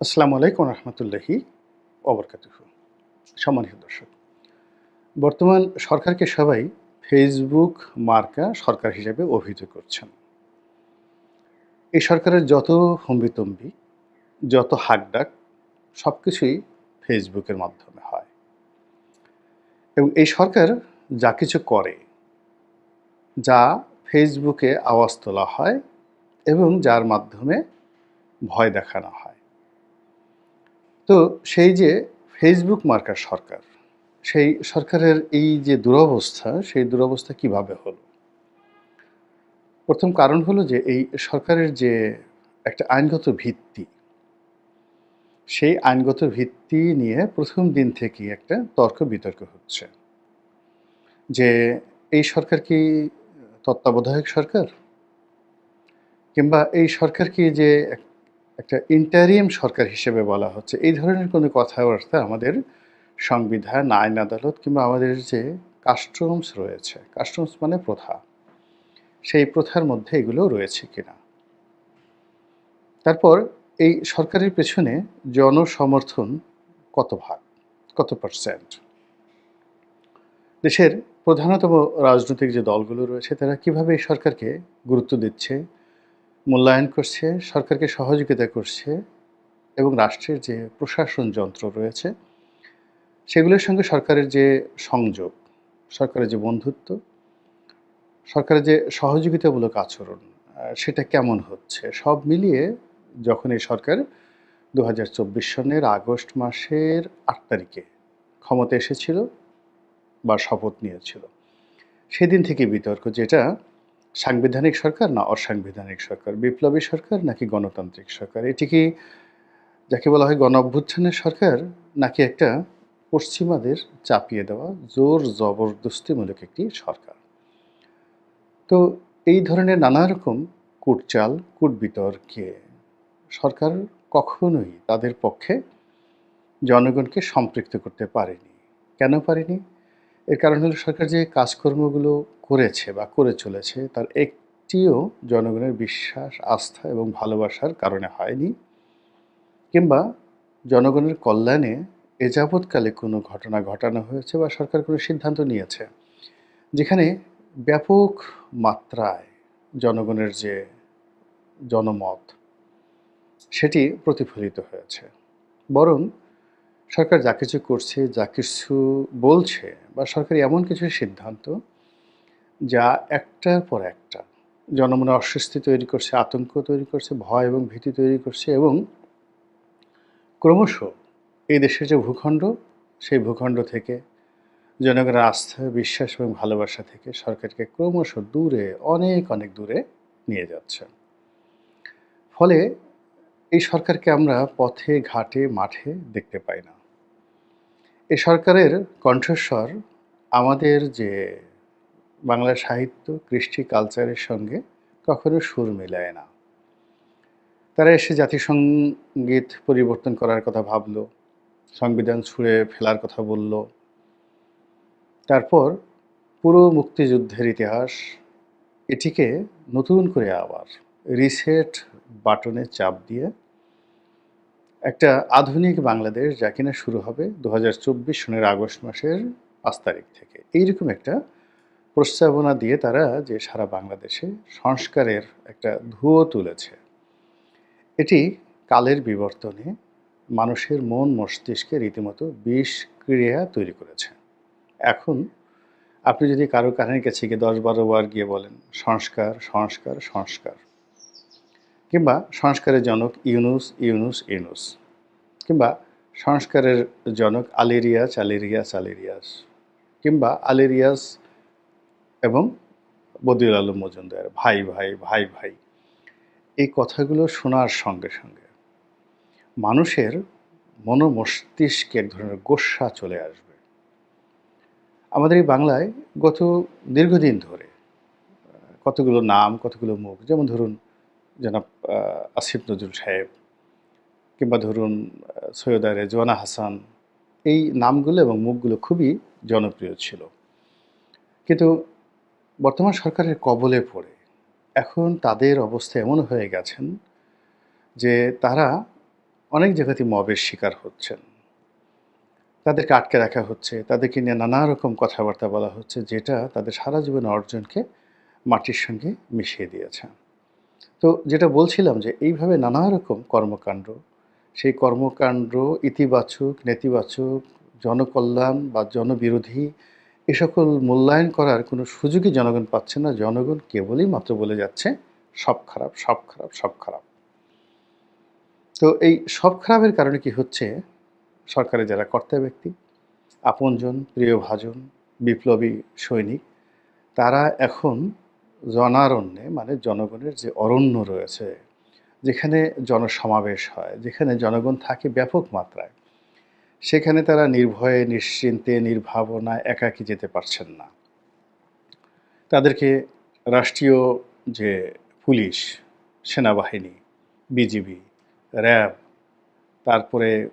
আসসালামু আলাইকুম রহমতুল্লাহি অবরকাতুহ সম্মানিত দর্শক, বর্তমান সরকারকে সবাই ফেসবুক মার্কা সরকার হিসেবে অভিহিত করছেন। এই সরকারের যত হম্বিতম্বি যত হাকডাক সব কিছুই ফেসবুকের মাধ্যমে হয়। এবং এই সরকার যা কিছু করে, যা ফেসবুকে আওয়াজ তোলা হয় এবং যার মাধ্যমে ভয় দেখানো হয়। তো সেই যে ফেসবুক মার্কার সরকার, সেই সরকারের এই যে দুরবস্থা, সেই দুরবস্থা কীভাবে হলো? প্রথম কারণ হলো যে এই সরকারের যে একটা আইনগত ভিত্তি, সেই আইনগত ভিত্তি নিয়ে প্রথম দিন থেকেই একটা তর্ক বিতর্ক হচ্ছে। যে এই সরকার কি তত্ত্বাবধায়ক সরকার? কিংবা এই সরকার কি যে একটা ইন্টারিয়াম সরকার হিসেবে বলা হচ্ছে। এই ধরনের কোনো কথাবার্তা আমাদের সংবিধান, আইন আদালত কিংবা আমাদের যে কাস্টমস রয়েছে কাস্টমস মানে প্রথা, সেই প্রথার মধ্যে এগুলো রয়েছে কিনা। তারপর এই সরকারের পেছনে জনসমর্থন কত ভাগ, কত পার্সেন্ট দেশের প্রধানতম রাজনৈতিক যে দলগুলো রয়েছে, তারা কীভাবে এই সরকারকে গুরুত্ব দিচ্ছে? মূল্যায়ন করছে, সরকারকে সহযোগিতা করছে এবং রাষ্ট্রের যে প্রশাসন যন্ত্র রয়েছে, সেগুলোর সঙ্গে সরকারের যে সংযোগ, সরকারের যে বন্ধুত্ব, সরকারের যে সহযোগিতামূলক আচরণ সেটা কেমন হচ্ছে? সব মিলিয়ে যখন এই সরকার দু হাজার চব্বিশ সনের আগস্ট মাসের আট তারিখে ক্ষমতা এসেছিল বা শপথ নিয়েছিল, সেদিন থেকে বিতর্ক, যেটা সাংবিধানিক সরকার না অসাংবিধানিক সরকার? বিপ্লবী সরকার নাকি গণতান্ত্রিক সরকার? এটি কি যাকে বলা হয় গণ অভ্যুত্থানের সরকার নাকি একটা পশ্চিমাদের চাপিয়ে দেওয়া জোর জবরদস্তিমূলক একটি সরকার? তো এই ধরনের নানা রকম কুটচাল কূট বিতর্কে সরকার কখনোই তাদের পক্ষে জনগণকে সম্পৃক্ত করতে পারেনি। কেন পারেনি? এর কারণ হলো সরকার যে কাজকর্মগুলো করেছে বা করে চলেছে, তার একটিও জনগণের বিশ্বাস, আস্থা এবং ভালোবাসার কারণে হয়নি কিংবা জনগণের কল্যাণে এ যাবৎকালে কোনো ঘটনা ঘটানো হয়েছে বা সরকার কোনো সিদ্ধান্ত নিয়েছে। যেখানে ব্যাপক মাত্রায় জনগণের যে জনমত, সেটি প্রতিফলিত হয়েছে। বরং সরকার যা কিছু করছে, যা কিছু বলছে বা সরকার এমন কিছু সিদ্ধান্ত যা একটার পর একটা জনমনে অস্বস্তি তৈরি করছে, আতঙ্ক তৈরি করছে, ভয় এবং ভীতি তৈরি করছে এবং ক্রমশ এই দেশের যে ভূখণ্ড, সেই ভূখণ্ড থেকে জনগণের আস্থা, বিশ্বাস এবং ভালোবাসা থেকে সরকারকে ক্রমশ দূরে, অনেক অনেক দূরে নিয়ে যাচ্ছে। ফলে এই সরকারকে আমরা পথে, ঘাটে, মাঠে দেখতে পাই না। এই সরকারের কণ্ঠস্বর আমাদের যে বাংলা সাহিত্য, কৃষ্টি কালচারের সঙ্গে কখনো সুর মেলায় না। তারা এসে জাতিসংগীত পরিবর্তন করার কথা ভাবল, সংবিধান ছুঁড়ে ফেলার কথা বলল। তারপর পুরো মুক্তিযুদ্ধের ইতিহাস এটিকে নতুন করে আবার রিসেট বাটনে চাপ দিয়ে একটা আধুনিক বাংলাদেশ যা কিনা শুরু হবে দু হাজার চব্বিশ সনের আগস্ট মাসের পাঁচ তারিখ থেকে। এইরকম একটা প্রস্তাবনা দিয়ে তারা যে সারা বাংলাদেশে সংস্কারের একটা ধুয়ো তুলেছে। এটি কালের বিবর্তনে মানুষের মন মস্তিষ্কে রীতিমতো বিষ ক্রিয়া তৈরি করেছে। এখন আপনি যদি কারও কারণের কাছে গিয়ে দশ বারো বার গিয়ে বলেন, সংস্কার সংস্কার সংস্কার কিংবা সংস্কারের জনক ইউনুস ইউনুস ইউনুস। কিংবা সংস্কারের জনক আলেরিয়াস আলেরিয়াস আলেরিয়াস কিংবা আলেরিয়াস এবং বদিউল আলম মজুমদার, ভাই ভাই ভাই ভাই। এই কথাগুলো শোনার সঙ্গে সঙ্গে মানুষের মনোমস্তিষ্কে এক ধরনের গোস্বা চলে আসবে। আমাদের এই বাংলায় গত দীর্ঘদিন ধরে কতগুলো নাম, কতগুলো মুখ, যেমন ধরুন জনাব আসিফ নজরুল সাহেব কিংবা ধরুন সৈয়দা রেজওয়ানা হাসান, এই নামগুলো এবং মুখগুলো খুবই জনপ্রিয় ছিল। কিন্তু বর্তমান সরকারের কবলে পড়ে এখন তাদের অবস্থা এমন হয়ে গেছেন যে তারা অনেক জায়গাতে মবের শিকার হচ্ছেন। তাদেরকে আটকে রাখা হচ্ছে, তাদেরকে নিয়ে নানা রকম কথাবার্তা বলা হচ্ছে, যেটা তাদের সারা জীবন অর্জনকে, মাটির সঙ্গে মিশিয়ে দিয়েছে। তো যেটা বলছিলাম যে এইভাবে নানা রকম কর্মকাণ্ড, সেই কর্মকাণ্ড ইতিবাচক, নেতিবাচক, জনকল্যাণ বা জনবিরোধী, এ সকল মূল্যায়ন করার কোনো সুযোগই জনগণ পাচ্ছে না। জনগণ কেবলই মাত্র বলে যাচ্ছে, সব খারাপ সব খারাপ সব খারাপ। তো এই সব খারাপের কারণে কি হচ্ছে? সরকারের যারা কর্তা ব্যক্তি, আপনজন, প্রিয়ভাজন, বিপ্লবী সৈনিক, তারা এখন জনারণ্যে মানে জনগণের যে অরণ্য রয়েছে, যেখানে জনসমাবেশ হয়, যেখানে জনগণ থাকে ব্যাপক মাত্রায়, সেখানে তারা নির্ভয়ে, নিশ্চিন্তে, নির্ভাবনায় একাকী যেতে পারছেন না। তাদেরকে রাষ্ট্রীয় যে পুলিশ, সেনাবাহিনী, বিজিবি, র্যাব, তারপরে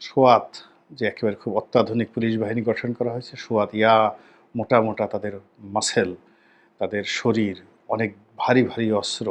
সোয়াত, যে একেবারে খুব অত্যাধুনিক পুলিশ বাহিনী গঠন করা হয়েছে, সোয়াত ইয়া, মোটা মোটা তাদের মাসেল তাদের শরীর অনেক ভারী ভারী অস্ত্র,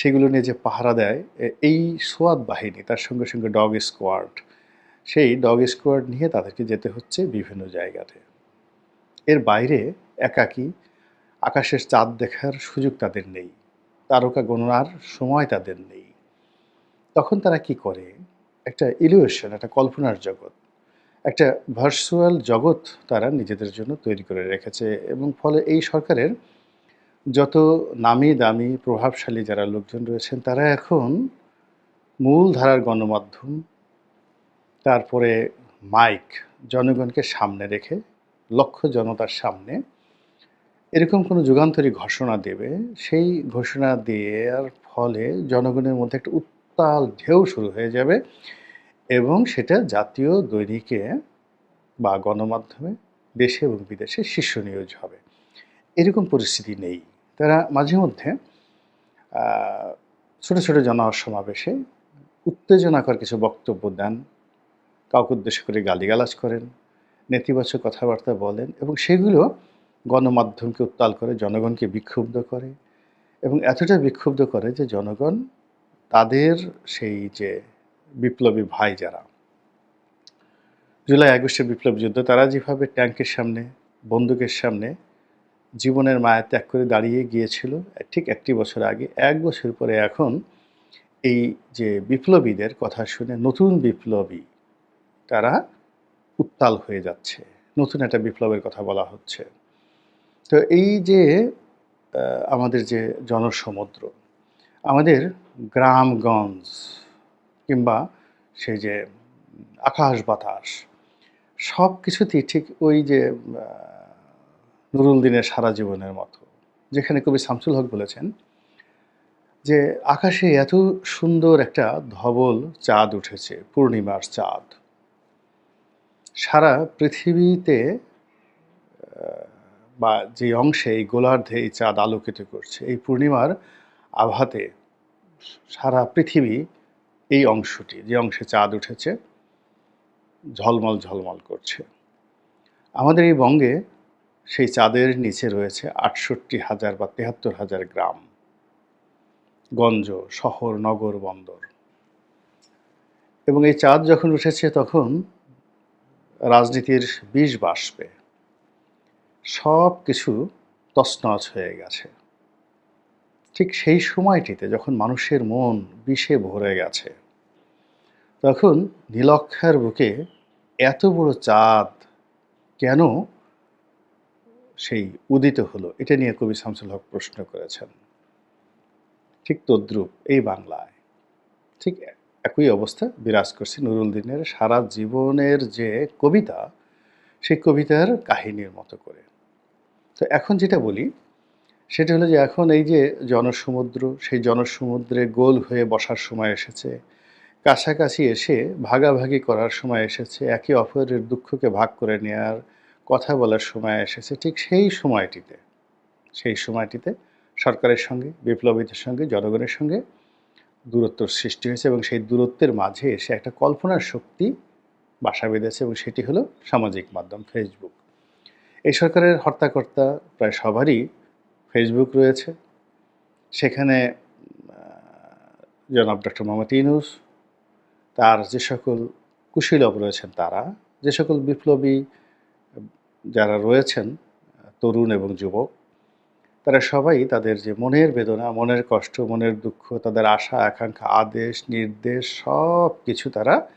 সেগুলো নিয়ে যে পাহারা দেয় এই সোয়াদ বাহিনী, তার সঙ্গে সঙ্গে ডগ স্কোয়াড, সেই ডগ স্কোয়াড নিয়ে তাদেরকে যেতে হচ্ছে বিভিন্ন জায়গাতে। এর বাইরে একাকী, আকাশের চাঁদ দেখার সুযোগ তাদের নেই, তারকা গণনার সময় তাদের নেই। তখন তারা কি করে? একটা ইলিউশন, একটা কল্পনার জগৎ। একটা ভার্চুয়াল জগৎ তারা নিজেদের জন্য তৈরি করে রেখেছে এবং ফলে এই সরকারের যত নামি দামি, প্রভাবশালী যারা লোকজন রয়েছেন, তারা এখন মূল ধারার গণমাধ্যম, তারপরে মাইক জনগণকে সামনে রেখে, লক্ষ জনতার সামনে এরকম কোনো যুগান্তরী ঘোষণা দেবে, সেই ঘোষণা দেওয়ার ফলে জনগণের মধ্যে একটা উত্তাল ঢেউ শুরু হয়ে যাবে। এবং সেটা জাতীয় দৈনিকে বা গণমাধ্যমে দেশে এবং বিদেশে শীর্ষ নিউজ হবে। এরকম পরিস্থিতি নেই। তারা মাঝে মধ্যে ছোট ছোট জনসমাবেশে উত্তেজনাকর কিছু বক্তব্য দেন। কাউকে উদ্দেশ্য করে গালিগালাজ করেন, নেতিবাচক কথাবার্তা বলেন এবং সেগুলো গণমাধ্যমকে উত্তাল করে, জনগণকে বিক্ষুব্ধ করে এবং এতটা বিক্ষুব্ধ করে যে জনগণ তাদের সেই যে বিপ্লবী ভাই যারা। জুলাই, আগস্টের বিপ্লব যুদ্ধ, তারা যেভাবে ট্যাঙ্কের সামনে, বন্দুকের সামনে জীবনের মায়া ত্যাগ করে দাঁড়িয়ে গিয়েছিল, ঠিক একটি বছর আগে, এক বছর পরে এখন এই যে বিপ্লবীদের কথা শুনে নতুন বিপ্লবী তারা উত্তাল হয়ে যাচ্ছে। নতুন একটা বিপ্লবের কথা বলা হচ্ছে। তো এই যে আমাদের যে জনসমুদ্র, আমাদের গ্রামগঞ্জ কিংবা সেই যে আকাশ বাতাস, সব কিছুতেই ঠিক ওই যে নুরুল দিনের সারা জীবনের মতো। যেখানে কবি শামসুল হক বলেছেন যে, আকাশে এত সুন্দর একটা ধবল চাঁদ উঠেছে, পূর্ণিমার চাঁদ। সারা পৃথিবীতে বা যে অংশে এই গোলার্ধে এই চাঁদ আলোকিত করছে, এই পূর্ণিমার আভাতে সারা পৃথিবী এই অংশটি, যে অংশে চাঁদ উঠেছে, ঝলমল ঝলমল করছে। আমাদের এই বঙ্গে সেই চাঁদের নিচে রয়েছে আটষট্টি হাজার বা তেহাত্তর হাজার গ্রাম। গঞ্জ, শহর, নগর, বন্দর। এবং এই চাঁদ যখন উঠেছে তখন রাজনীতির বিষ বাসবে সব কিছু তছনছ হয়ে গেছে। ঠিক সেই সময়টিতে যখন মানুষের মন বিষে ভরে গেছে তখন নীলক্ষার বুকে এত বড় চাঁদ কেন সেই উদিত হলো? এটা নিয়ে কবি শামসুল হক প্রশ্ন করেছেন। ঠিক তদ্রুপ এই বাংলায়। ঠিক একই অবস্থা বিরাজ করছে নুরুল দিনের সারা জীবনের যে কবিতা, সেই কবিতার কাহিনীর মতো করে। তো এখন যেটা বলি, সেটা হলো যে এখন এই যে জনসমুদ্র, সেই জনসমুদ্রে গোল হয়ে বসার সময় এসেছে। কাছাকাছি এসে ভাগাভাগি করার সময় এসেছে, একে অপরের দুঃখকে ভাগ করে নেওয়ার কথা বলার সময় এসেছে, ঠিক সেই সময়টিতে। সেই সময়টিতে সরকারের সঙ্গে, বিপ্লবীদের সঙ্গে, জনগণের সঙ্গে দূরত্ব সৃষ্টি হয়েছে এবং সেই দূরত্বের মাঝে এসে একটা কল্পনার শক্তি বাসা বেঁধেছে এবং সেটি হলো সামাজিক মাধ্যম ফেসবুক এই সরকারের হর্তাকর্তা প্রায় সবারই ফেসবুক রয়েছে। সেখানে জনাব ডক্টর মোহাম্মদ ইনুস তার যে সকল কুশীলব রয়েছেন তারা, যে সকল বিপ্লবী যারা রয়েছেন, তরুণ এবং যুবক, তারা সবাই তাদের যে মনের বেদনা, মনের কষ্ট, মনের দুঃখ, তাদের আশা, আকাঙ্ক্ষা, আদেশ, নির্দেশ, সব কিছু তারা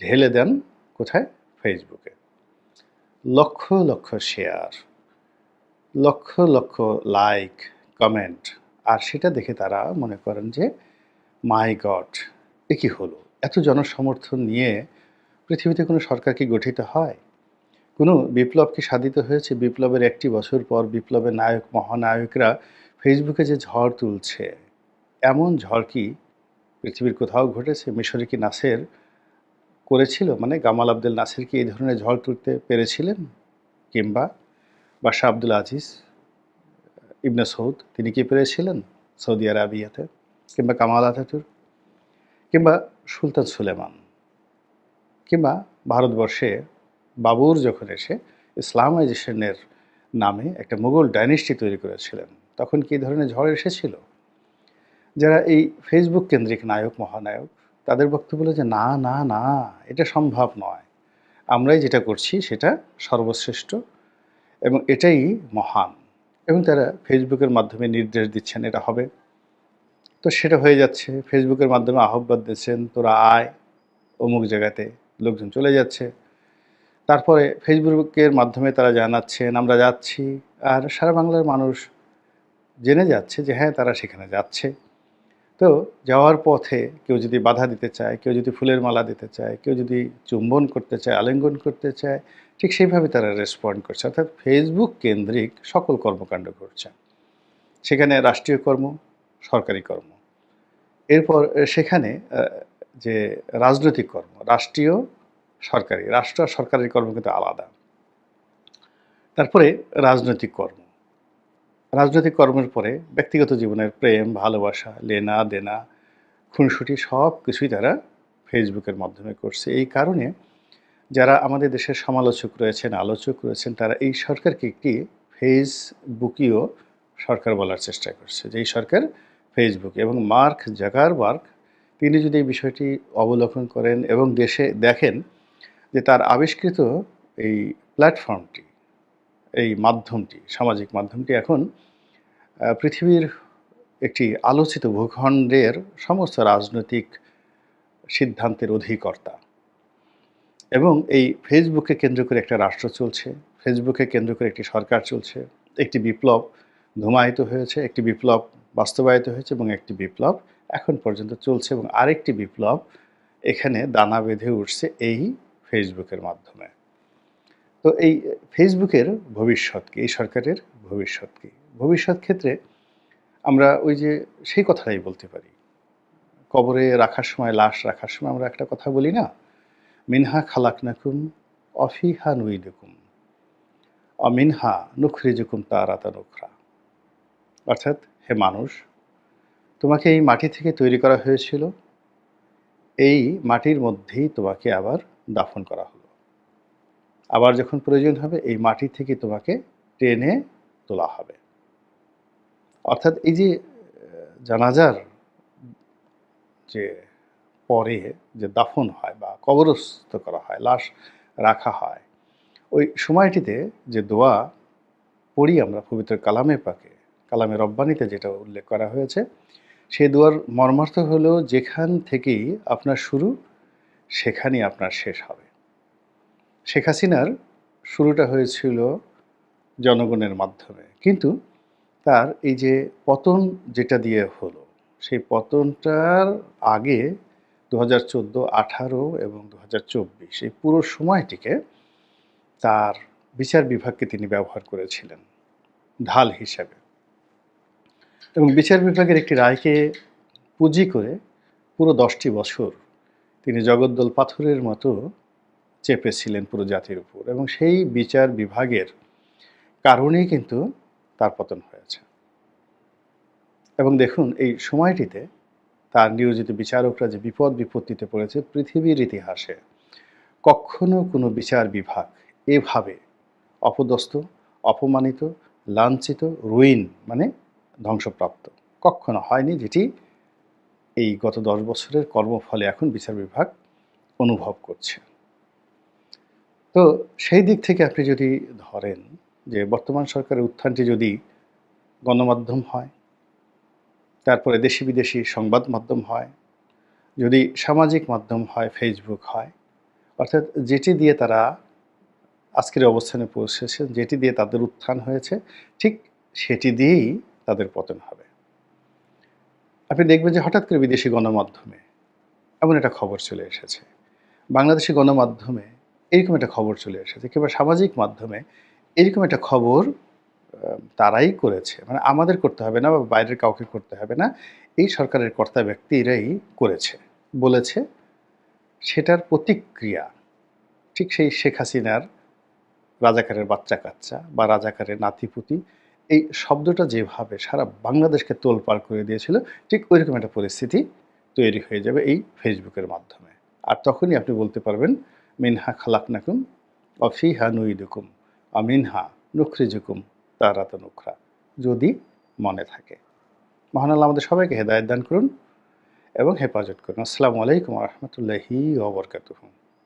ঢেলে দেন কোথায়? ফেসবুকে lakh lakh share lakh lakh like comment আর সেটা দেখে তারা মনে করেন যে মাই গড এ কি হলো? এত জনসমর্থন নিয়ে পৃথিবীতে কোনো সরকার কি গঠিত হয়? কোনো বিপ্লব কি সাধিত হয়েছে? বিপ্লবের একটি বছর পর বিপ্লবের নায়ক, মহানায়করা ফেসবুকে যে ঝড় তুলছে, এমন ঝড় কি পৃথিবীর কোথাও ঘটেছে? মিশরে কি নাসের করেছিল? মানে গামাল আব্দুল নাসির কি এই ধরনের ঝড় তুলতে পেরেছিলেন? কিংবা বাশা আব্দুল আজিজ, ইবনে সৌদ, তিনি কি পেরেছিলেন সৌদি আরবিয়াতে? কিংবা কামাল আতাতুর? কিংবা সুলতান সুলেমান কিংবা ভারতবর্ষে বাবুর যখন এসে ইসলামাইজেশনের নামে একটা মুঘল ডাইনেস্টি তৈরি করেছিলেন, তখন কি ধরনের ঝড় এসেছিল? যারা এই ফেসবুক কেন্দ্রিক নায়ক, মহানায়ক, তাদের বক্তব্য যে, না না না, এটা সম্ভব নয়। আমরাই যেটা করছি সেটা সর্বশ্রেষ্ঠ এবং এটাই মহান। এবং তারা ফেসবুকের মাধ্যমে নির্দেশ দিচ্ছেন, এটা হবে। তো সেটা হয়ে যাচ্ছে। ফেসবুকের মাধ্যমে আহ্বান দিচ্ছেন তোরা আয়। অমুক জায়গাতে লোকজন চলে যাচ্ছে। তারপরে ফেসবুকের মাধ্যমে তারা জানাচ্ছেন, আমরা যাচ্ছি। আর সারা বাংলার মানুষ জেনে যাচ্ছে যে হ্যাঁ তারা সেখানে যাচ্ছে। তো যাওয়ার পথে কেউ যদি বাধা দিতে চায়, কেউ যদি ফুলের মালা দিতে চায়, কেউ যদি চুম্বন করতে চায়, আলিঙ্গন করতে চায়, ঠিক সেইভাবে তারা রেসপন্ড করছে। অর্থাৎ ফেসবুক কেন্দ্রিক সকল কর্মকাণ্ড করছে। সেখানে রাষ্ট্রীয় কর্ম সরকারি কর্ম। এরপর সেখানে যে রাজনৈতিক কর্ম, রাষ্ট্রীয় সরকারি, রাষ্ট্র আর সরকারের কর্ম কিন্তু আলাদা। তারপরে রাজনৈতিক কর্ম। রাজনৈতিক কর্মের পরে ব্যক্তিগত জীবনের প্রেম, ভালোবাসা, লেনা দেনা, খুনসুটি সব কিছুই তারা ফেসবুকের মাধ্যমে করছে। এই কারণে যারা আমাদের দেশের সমালোচক রয়েছেন, আলোচক রয়েছেন, তারা এই সরকারকে একটি ফেসবুকীয় সরকার বলার চেষ্টা করছে। যে এই সরকার ফেসবুক এবং মার্ক জাগারবার্গ তিনি যদি এই বিষয়টি অবলোকন করেন এবং দেশে দেখেন যে তার আবিষ্কৃত এই প্ল্যাটফর্মটি এই মাধ্যমটি, সামাজিক মাধ্যমটি এখন পৃথিবীর একটি আলোচিত ভূখণ্ডের সমস্ত রাজনৈতিক সিদ্ধান্তের অধিকর্তা। এবং এই ফেসবুককে কেন্দ্র করে একটা রাষ্ট্র চলছে ফেসবুকে কেন্দ্র করে একটি সরকার চলছে, একটি বিপ্লব ধুমায়িত হয়েছে, একটি বিপ্লব বাস্তবায়িত হয়েছে এবং একটি বিপ্লব এখন পর্যন্ত চলছে এবং আরেকটি বিপ্লব এখানে দানা বেঁধে উঠছে এই ফেসবুকের মাধ্যমে। তো এই ফেসবুকের ভবিষ্যৎ কি? এই সরকারের ভবিষ্যৎ কি? ভবিষ্যৎ ক্ষেত্রে আমরা ওই যে সেই কথাটাই বলতে পারি। কবরে রাখার সময়, লাশ রাখার সময় আমরা একটা কথা বলি না? মিনহা খালাকনাকুম অফিহা নুই নুইদুকুম। অমিনহা নুখরিজুকুম তারাতা নুখরা। অর্থাৎ হে মানুষ, তোমাকে এই মাটি থেকে তৈরি করা হয়েছিল। এই মাটির মধ্যেই তোমাকে আবার দাফন করা হলো। আবার যখন প্রয়োজন হবে, এই মাটি থেকে তোমাকে টেনে তোলা হবে। অর্থাৎ এই যে, জানাজার যে পরে যে দাফন হয় বা কবরস্থ করা হয়, লাশ রাখা হয়, ওই সময়টিতে যে দোয়া পড়ি আমরা পবিত্র কালামে পাকে কালামে রব্বানিতে যেটা উল্লেখ করা হয়েছে সেই দোয়ার মর্মার্থ হলো যেখান থেকেই আপনার শুরু, সেখানেই আপনার শেষ হবে। শেখ হাসিনার শুরুটা হয়েছিল জনগণের মাধ্যমে, কিন্তু তার এই যে পতন যেটা দিয়ে হলো, সেই পতনটার আগে দু হাজার চোদ্দ, আঠারো এবং দু হাজার চব্বিশ, এই পুরো সময়টিকে তার বিচার বিভাগকে তিনি ব্যবহার করেছিলেন, ঢাল হিসাবে। এবং বিচার বিভাগের একটি রায়কে পুঁজি করে পুরো দশটি বছর তিনি জগদ্দল পাথরের মতো চেপেছিলেন পুরো জাতির উপর এবং সেই বিচার বিভাগের কারণেই কিন্তু তার পতন হয়েছে। এবং দেখুন, এই সময়টিতে তার নিয়োজিত বিচারকরা যে বিপদ বিপত্তিতে পড়েছে, পৃথিবীর ইতিহাসে কখনো কোনো বিচার বিভাগ এভাবে অপদস্থ, অপমানিত, লাঞ্ছিত, রুইন মানে ধ্বংসপ্রাপ্ত। কখনো হয়নি যেটি এই গত দশ বছরের কর্মফলে এখন বিচার বিভাগ অনুভব করছে। তো সেই দিক থেকে আপনি যদি ধরেন যে বর্তমান সরকারের উত্থানটি যদি গণমাধ্যম হয়, তারপরে দেশি বিদেশি সংবাদ মাধ্যম হয়, যদি সামাজিক মাধ্যম হয় ফেসবুক হয়, অর্থাৎ যেটি দিয়ে তারা আজকের অবস্থানে পৌঁছেছে যেটি দিয়ে তাদের উত্থান হয়েছে, ঠিক সেটি দিয়েই তাদের পতন হবে। আপনি দেখবেন যে হঠাৎ করে বিদেশি গণমাধ্যমে এমন একটা খবর চলে এসেছে। বাংলাদেশি গণমাধ্যমে এরকম একটা খবর চলে এসেছে, কিংবা সামাজিক মাধ্যমে এরকম একটা খবর তারাই করেছে। মানে আমাদের করতে হবে না বা বাইরের কাউকে করতে হবে না। এই সরকারের কর্তা ব্যক্তিরাই করেছে, বলেছে। সেটার প্রতিক্রিয়া ঠিক সেই শেখ হাসিনার রাজাকারের বাচ্চা কাচ্চা বা রাজাকারের নাতিপুতি এই শব্দটা যেভাবে সারা বাংলাদেশকে তোলপাড় করে দিয়েছিল, ঠিক ওইরকম একটা পরিস্থিতি তৈরি হয়ে যাবে এই ফেসবুকের মাধ্যমে। আর তখনই আপনি বলতে পারবেন, মিনহা খালাক নাকুম অফিহা নুইদুকুম আমিনহা নুখরিজুকুম তারাত নুখরা যদি মনে থাকে। মহান আল্লাহ আমাদের সবাইকে হেদায়ত দান করুন এবং হেফাজত করুন। আসসালামু আলাইকুম রহমতুল্লাহি ওবরকাতুহ